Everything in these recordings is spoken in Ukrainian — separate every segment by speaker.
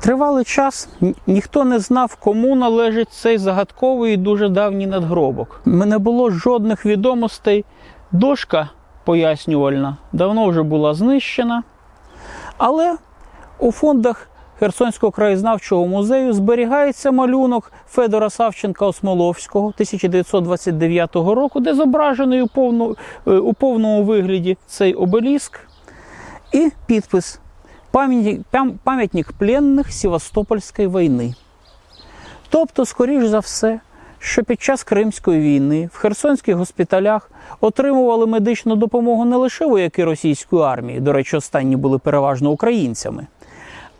Speaker 1: Тривалий час ніхто не знав, кому належить цей загадковий і дуже давній надгробок. Не було жодних відомостей. Дошка пояснювальна давно вже була знищена. Але у фондах Херсонського краєзнавчого музею зберігається малюнок Федора Савченка Осмоловського 1929 року, де зображений е, у повному вигляді цей обеліск і підпис «Пам'ятник, пам- пленних Севастопольської війни. Тобто, скоріш за все, що під час Кримської війни в херсонських госпіталях отримували медичну допомогу не лише вояки російської армії, до речі, останні були переважно українцями,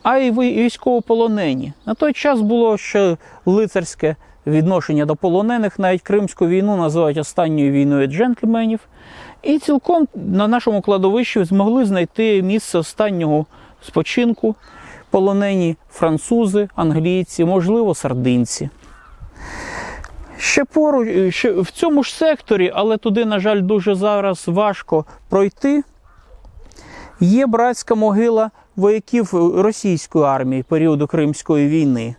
Speaker 1: а й військовополонені. На той час було ще лицарське відношення до полонених, навіть Кримську війну називають останньою війною джентльменів. І цілком на нашому кладовищі змогли знайти місце останнього спочинку полонені французи, англійці, можливо, сардинці. Ще поруч, ще в цьому ж секторі, але туди, на жаль, дуже зараз важко пройти. Є братська могила вояків російської армії періоду Кримської війни.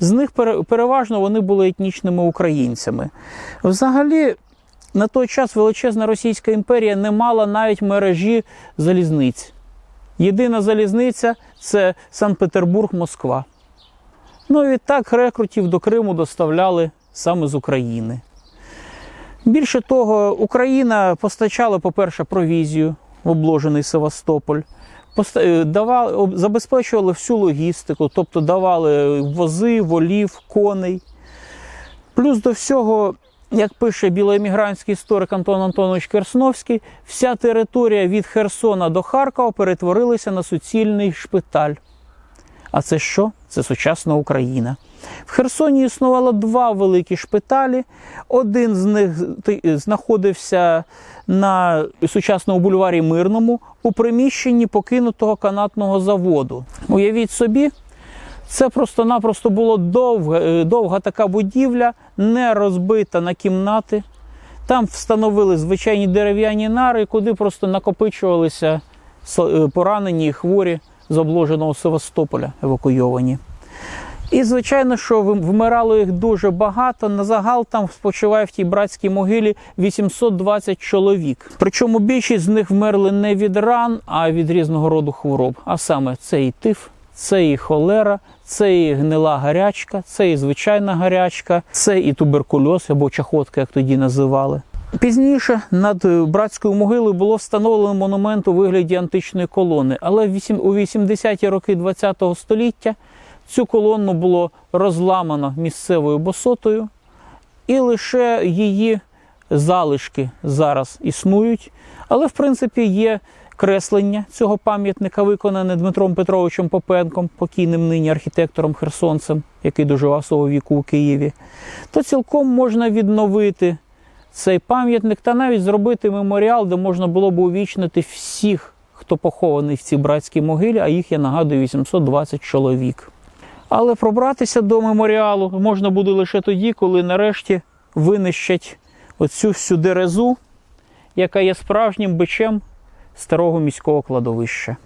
Speaker 1: З них переважно вони були етнічними українцями. Взагалі, на той час величезна Російська імперія не мала навіть мережі залізниць. Єдина залізниця це Санкт-Петербург-Москва. Ну і відтак рекрутів до Криму доставляли саме з України. Більше того, Україна постачала, по-перше, провізію в обложений Севастополь, е, давали, забезпечували всю логістику, тобто давали вози, волів, коней. Плюс до всього, як пише білоемігрантський історик Антон Антонович Керсновський, вся територія від Херсона до Харкова перетворилася на суцільний шпиталь. А це що? Це сучасна Україна. В Херсоні існувало два великі шпиталі. Один з них знаходився на сучасному бульварі Мирному у приміщенні покинутого канатного заводу. Уявіть собі, це просто-напросто була довга, е, довга така будівля, не розбита на кімнати. Там встановили звичайні дерев'яні нари, куди просто накопичувалися е, поранені і хворі з обложеного Севастополя евакуйовані. І, звичайно, що вмирало їх дуже багато. На загал там спочиває в тій братській могилі 820 чоловік. Причому більшість з них вмерли не від ран, а від різного роду хвороб. А саме це і тиф, це і холера, це і гнила гарячка, це і звичайна гарячка, це і туберкульоз або чахотка, як тоді називали. Пізніше над братською могилою було встановлено монумент у вигляді античної колони, але у 80-ті роки ХХ століття цю колону було розламано місцевою босотою, і лише її залишки зараз існують. Але, в принципі, є креслення цього пам'ятника, виконане Дмитром Петровичем Попенком, покійним нині архітектором Херсонцем, який доживав свого віку у Києві. То цілком можна відновити цей пам'ятник та навіть зробити меморіал, де можна було б увічнити всіх, хто похований в цій братській могилі, а їх, я нагадую, 820 чоловік. Але пробратися до меморіалу можна буде лише тоді, коли нарешті винищать оцю всю дерезу, яка є справжнім бичем старого міського кладовища.